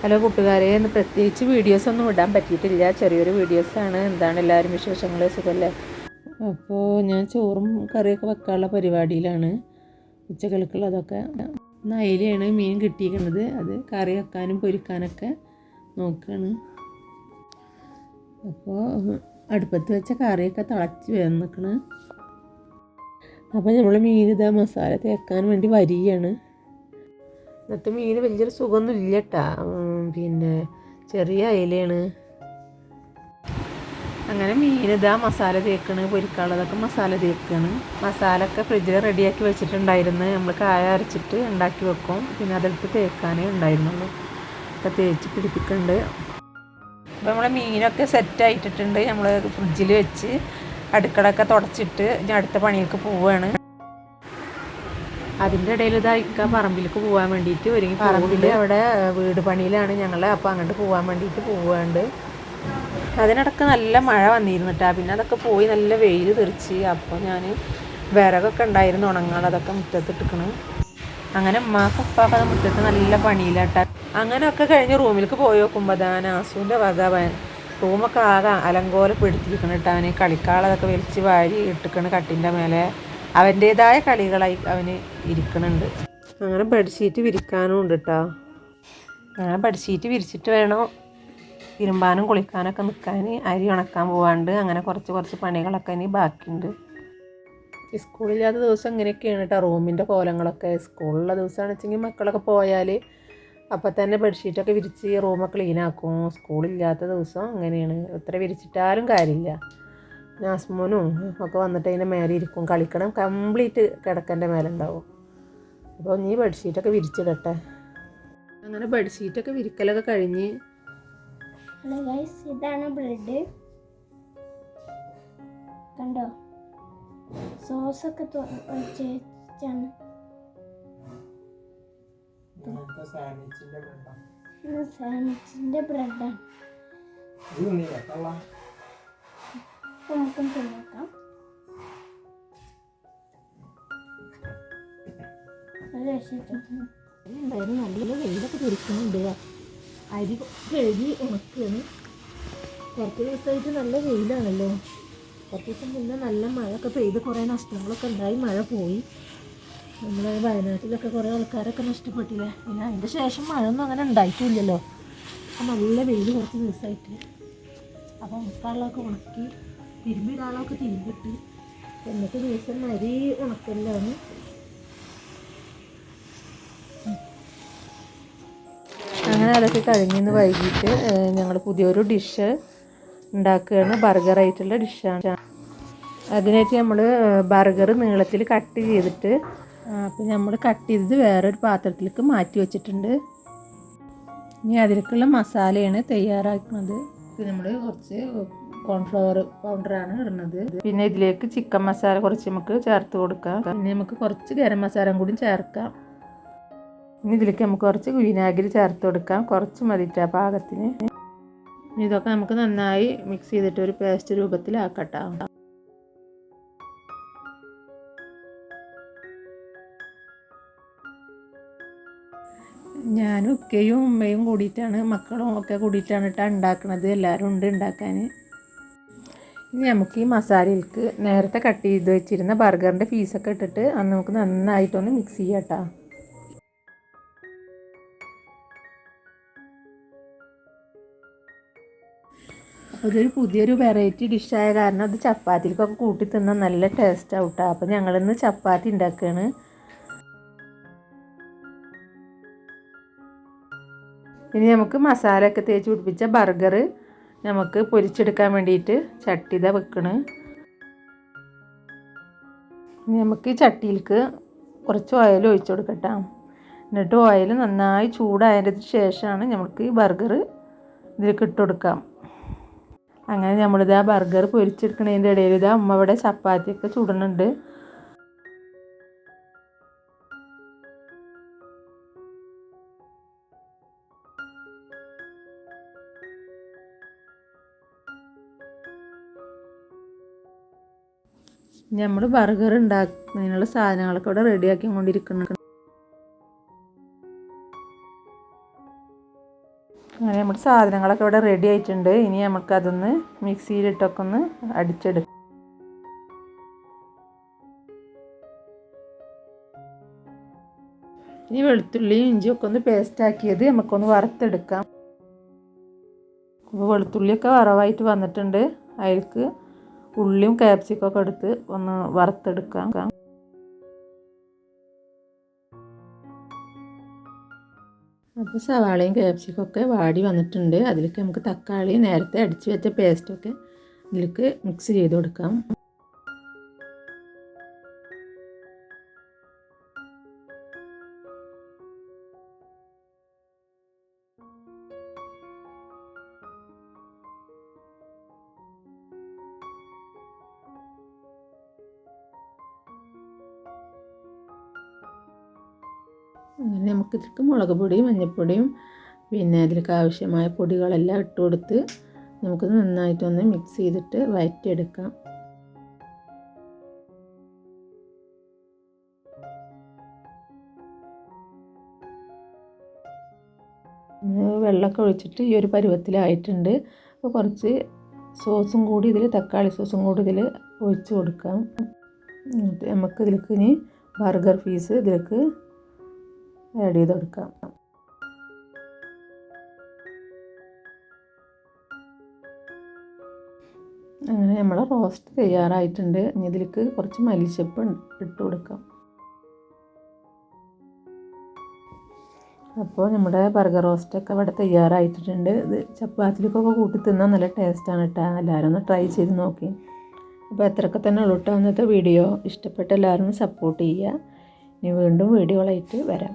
Hello കൂട്ടുകാരെ ഇന്ന് പ്രത്യേകിച്ച് വീഡിയോസ് ഒന്നും ഇടാൻ പറ്റിയിട്ടില്ല. ചെറിയൊരു ആണ്. എന്താണ് എല്ലാവരും വിശേഷങ്ങൾ? സുഖമല്ലേ അപ്പോൾ ഞാൻ ചോറും കറിയൊക്കെ വെക്കാനുള്ള പരിപാടിയിലാണ്. ഉച്ചകൾക്കുള്ളതൊക്കെ അതൊക്കെ അയിലയാണ് മീൻ കിട്ടിയിരിക്കുന്നത്. അത് കറി വെക്കാനും പൊരിക്കാനൊക്കെ നോക്കുകയാണ് അപ്പോൾ അടുപ്പത്ത് വെച്ച കറിയൊക്കെ തിളച്ച് വന്നിക്കണ്. അപ്പോൾ നമ്മൾ മീൻ ഇതാ മസാല തേക്കാൻ വേണ്ടി വരികയാണ്. ഇന്നത്തെ മീൻ വലിയൊരു സുഖമൊന്നും ഇല്ല കേട്ടാ പിന്നെ ചെറിയ അയിലയാണ്. അങ്ങനെ മീൻ ഇതാ മസാല തേക്കണ് പൊരിക്കാനുള്ളതൊക്കെ മസാല തേക്കാണ്. മസാല ഒക്കെ ഫ്രിഡ്ജിൽ റെഡിയാക്കി വെച്ചിട്ടുണ്ടായിരുന്നു. നമ്മൾ കായ അരച്ചിട്ട് ഉണ്ടാക്കി വെക്കും. പിന്നെ അതെടുത്ത് തേക്കാനേ ഉണ്ടായിരുന്നുള്ളൂ. ഒക്കെ തേച്ച് പിടിപ്പിക്കുന്നുണ്ട്. അപ്പോൾ നമ്മളെ മീനൊക്കെ സെറ്റ് ആയിട്ടിട്ടുണ്ട്. നമ്മൾ ഫ്രിഡ്ജിൽ വെച്ച് അടുക്കളൊക്കെ തുടച്ചിട്ട് ഞാൻ അടുത്ത പണിയൊക്കെ പോവുകയാണ് അതിന്റെ ഇടയിൽ ഇതാ ഇക്ക പറമ്പിലേക്ക് പോകാൻ വേണ്ടിയിട്ട് ഒരുങ്ങി പറമ്പിൽ അവിടെ വീട് പണിയിലാണ് ഞങ്ങൾ അപ്പോൾ അങ്ങോട്ട് പോകാൻ വേണ്ടിയിട്ട് പോവാണ്ട് അതിനിടക്ക് നല്ല മഴ വന്നിരുന്നിട്ടാ. പിന്നെ അതൊക്കെ പോയി നല്ല വെയിൽ തെറിച്ച്. അപ്പോൾ ഞാൻ വിറകൊക്കെ ഉണ്ടായിരുന്നു ഉണങ്ങാൻ. അതൊക്കെ മുറ്റത്തിട്ടിക്കണം അങ്ങനെ ഉമ്മാക്ക് ഉപ്പാക്കത് മുറ്റത്ത് നല്ല പണിയിലാട്ട. അങ്ങനെയൊക്കെ കഴിഞ്ഞ് റൂമിലേക്ക് പോയി നോക്കുമ്പോൾ അതാ നാസുവിന്റെ വക റൂമൊക്കെ ആകെ അലങ്കോല അവന് കളിക്കാളതൊക്കെ വലിച്ച് വാരി ഇട്ടിക്കണ് കട്ടിന്റെ മേലെ. അവന്റേതായ കളികളായി അവന് ഇരിക്കണുണ്ട്. അങ്ങനെ ബെഡ്ഷീറ്റ് വിരിക്കാനും ഉണ്ട് കേട്ടോ അങ്ങനെ ബെഡ്ഷീറ്റ് വിരിച്ചിട്ട് വേണം തിരുമ്പാനും കുളിക്കാനൊക്കെ നിൽക്കാൻ അരി ഉണക്കാൻ പോവാണ്ട്. അങ്ങനെ കുറച്ച് കുറച്ച് പണികളൊക്കെ ഇനി ബാക്കിയുണ്ട്. സ്കൂളില്ലാത്ത ദിവസം ഇങ്ങനെയൊക്കെയാണ് കേട്ടോ റൂമിന്റെ കോലങ്ങളൊക്കെ. സ്കൂളുള്ള ദിവസമാണെന്ന് വെച്ചെങ്കിൽ മക്കളൊക്കെ പോയാൽ അപ്പം തന്നെ ബെഡ്ഷീറ്റൊക്കെ വിരിച്ച് റൂമൊക്കെ ക്ലീനാക്കും. സ്കൂളില്ലാത്ത ദിവസം അങ്ങനെയാണ്. എത്ര വിരിച്ചിട്ടാലും കാര്യമില്ല. നാസ്മോനും ഒക്കെ വന്നിട്ട് അതിന്റെ മേലെ ഇരിക്കും. കളിക്കണം. കംപ്ലീറ്റ് കിടക്കന്റെ മേലെ ഉണ്ടാവും. അപ്പോൾ നീ ബെഡ്ഷീറ്റൊക്കെ വിരിച്ചിടട്ടെ. അങ്ങനെ ബെഡ്ഷീറ്റൊക്കെ വിരിക്കലൊക്കെ കഴിഞ്ഞ് ഇതാണ് ബ്രെഡ്. കണ്ടോ? സോസൊക്കെ ഇത് സാൻഡ്വിച്ചിന്റെ ബ്രെഡാണ് നമുക്കും ചെന്നേക്കാം എന്തായാലും നല്ല വെയിലൊക്കെ തെറിക്കുന്നുണ്ട് അരി കഴുകി ഉണക്കുകയാണ് കുറച്ച് ദിവസമായിട്ട് നല്ല വെയിലാണല്ലോ കുറച്ച് ദിവസം മുന്നേ നല്ല മഴയൊക്കെ പെയ്ത് കുറേ നഷ്ടങ്ങളൊക്കെ ഉണ്ടായി മഴ പോയി നമ്മളെ വയനാട്ടിലൊക്കെ കുറേ ആൾക്കാരൊക്കെ നഷ്ടപ്പെട്ടില്ലേ പിന്നെ അതിന്റെ ശേഷം മഴ ഒന്നും അങ്ങനെ ഉണ്ടായിട്ടില്ലല്ലോ അപ്പം നല്ല വെയിൽ കുറച്ച് ദിവസമായിട്ട് അപ്പം ഉണക്കാനുള്ളതൊക്കെ ഉണക്കി തിരുമ്പിടാനുള്ളതൊക്കെ തിരുമ്പിട്ട് എന്നിട്ട് ദിവസം അരി ഉണക്കല്ലാണ് അങ്ങനെ അതൊക്കെ കഴിഞ്ഞിന്ന് വൈകിട്ട് ഞങ്ങൾ പുതിയൊരു ഡിഷ് ഉണ്ടാക്കുകയാണ്. ബർഗർ ആയിട്ടുള്ള ഡിഷാണ്. അതിനായിട്ട് നമ്മൾ ബർഗർ നീളത്തിൽ കട്ട് ചെയ്തിട്ട് അപ്പോൾ നമ്മൾ കട്ട് ചെയ്തത് വേറൊരു പാത്രത്തിലേക്ക് മാറ്റി വെച്ചിട്ടുണ്ട്. ഇനി അതിലേക്കുള്ള മസാലയാണ് തയ്യാറാക്കുന്നത്. നമ്മൾ കുറച്ച് കോൺഫ്ലവർ പൗഡറാണ് ഇടുന്നത്. പിന്നെ ഇതിലേക്ക് ചിക്കൻ മസാല കുറച്ച് നമുക്ക് ചേർത്ത് കൊടുക്കാം. പിന്നെ നമുക്ക് കുറച്ച് ഗരം മസാല കൂടി ചേർക്കാം. ഇനി ഇതിലേക്ക് നമുക്ക് കുറച്ച് വിനാഗിരി ചേർത്ത് കൊടുക്കാം. കുറച്ച് മതിട്ട പാകത്തിന്. ഇതൊക്കെ നമുക്ക് നന്നായി മിക്സ് ചെയ്തിട്ട് ഒരു പേസ്റ്റ് രൂപത്തിലാക്കട്ടോ. ഞാനും ഉക്കയും ഉമ്മയും കൂടിയിട്ടാണ് മക്കളും ഒക്കെ കൂടിയിട്ടാണ് കേട്ടോ ഉണ്ടാക്കുന്നത് എല്ലാവരും ഉണ്ട് ഉണ്ടാക്കാൻ. ഇനി നമുക്ക് ഈ മസാലയിലേക്ക് നേരത്തെ കട്ട് ചെയ്ത് വെച്ചിരുന്ന ബർഗറിന്റെ പീസൊക്കെ ഇട്ടിട്ട് അന്ന് നമുക്ക് നന്നായിട്ടൊന്ന് മിക്സ് ചെയ്യാം കേട്ടോ അപ്പോൾ ഇതൊരു പുതിയൊരു വെറൈറ്റി ഡിഷായ കാരണം അത് ചപ്പാത്തിക്കൊക്കെ കൂട്ടി തിന്നാൽ നല്ല ടേസ്റ്റ് ആവും കേട്ടോ അപ്പോൾ ഞങ്ങളിന്ന് ചപ്പാത്തി ഉണ്ടാക്കുകയാണ് ഇനി നമുക്ക് മസാലയൊക്കെ തേച്ച് പിടിപ്പിച്ച ബർഗർ നമുക്ക് പൊരിച്ചെടുക്കാൻ വേണ്ടിയിട്ട് ചട്ടിത വെക്കണ്. നമുക്ക് ഈ ചട്ടിയിലേക്ക് കുറച്ച് ഓയിൽ ഒഴിച്ചു കൊടുക്കട്ടോ. എന്നിട്ട് ഓയിൽ നന്നായി ചൂടായതിന് ശേഷമാണ് നമുക്ക് ഈ ബർഗർ ഇതിലേക്ക് ഇട്ട് കൊടുക്കാം. അങ്ങനെ നമ്മളിതാ ബർഗർ പൊരിച്ചെടുക്കണതിന്റെ ഇടയിൽ ഇതാ അമ്മ ഇവിടെ ചപ്പാത്തിയൊക്കെ ചുടുന്നുണ്ട്. നമ്മൾ ബർഗർ ഉണ്ടാക്കുന്നതിനുള്ള സാധനങ്ങളൊക്കെ ഇവിടെ റെഡിയാക്കി കൊണ്ടിരിക്കുന്നു അങ്ങനെ നമ്മുടെ സാധനങ്ങളൊക്കെ ഇവിടെ റെഡി ആയിട്ടുണ്ട്. ഇനി നമുക്കതൊന്ന് മിക്സിയിലിട്ടൊക്കെ ഒന്ന് അടിച്ചെടുക്കാം ഇനി വെളുത്തുള്ളിയും ഇഞ്ചിയൊക്കെ ഒന്ന് പേസ്റ്റ് ആക്കിയത് നമുക്കൊന്ന് വറുത്തെടുക്കാം. അപ്പോൾ വെളുത്തുള്ളിയൊക്കെ വറവായിട്ട് വന്നിട്ടുണ്ട്. അതിലേക്ക് ഉള്ളിയും ക്യാപ്സിക്കൊക്കെ എടുത്ത് ഒന്ന് വറുത്തെടുക്കാം. അപ്പോൾ സവാളയും ക്യാപ്സിക്കൊക്കെ വാടി വന്നിട്ടുണ്ട്. അതിലേക്ക് നമുക്ക് തക്കാളി നേരത്തെ അടിച്ചു വെച്ച പേസ്റ്റൊക്കെ ഇതിലേക്ക് മിക്സ് ചെയ്ത് കൊടുക്കാം. അങ്ങനെ നമുക്ക് ഇതിലേക്ക് മുളക് പൊടിയും മഞ്ഞൾപ്പൊടിയും പിന്നെ ഇതിലേക്ക് ആവശ്യമായ പൊടികളെല്ലാം ഇട്ട് കൊടുത്ത് നമുക്ക് നന്നായിട്ടൊന്ന് മിക്സ് ചെയ്തിട്ട് വഴറ്റിയെടുക്കാം വെള്ളമൊക്കെ ഒഴിച്ചിട്ട് ഈ ഒരു പരുവത്തിലായിട്ടുണ്ട്. അപ്പോൾ കുറച്ച് സോസും കൂടി ഇതിൽ തക്കാളി സോസും കൂടി ഇതിൽ ഒഴിച്ച് കൊടുക്കാം. എന്നിട്ട് നമുക്ക് ഇതിലേക്ക് ഇനി ബർഗർ പീസ് ഇതിലേക്ക് ആഡ് ചെയ്ത് കൊടുക്കാം അങ്ങനെ നമ്മൾ റോസ്റ്റ് തയ്യാറായിട്ടുണ്ട്. ഇനി ഇതിലേക്ക് കുറച്ച് മല്ലിച്ചപ്പ് ഇട്ട് കൊടുക്കാം. അപ്പോൾ നമ്മുടെ ബർഗർ റോസ്റ്റൊക്കെ ഇവിടെ തയ്യാറായിട്ടുണ്ട് ഇത് ചപ്പാത്തിലേക്കൊക്കെ കൂട്ടി തിന്നാൽ നല്ല ടേസ്റ്റാണ് കേട്ടോ എല്ലാവരും ഒന്ന് ട്രൈ ചെയ്ത് നോക്കി. അപ്പോൾ എത്രയൊക്കെ തന്നെ ഉള്ളൂ അന്നത്തെ വീഡിയോ ഇഷ്ടപ്പെട്ട എല്ലാവരും സപ്പോർട്ട് ചെയ്യുക. ഇനി വീണ്ടും വീഡിയോകളായിട്ട് വരാം.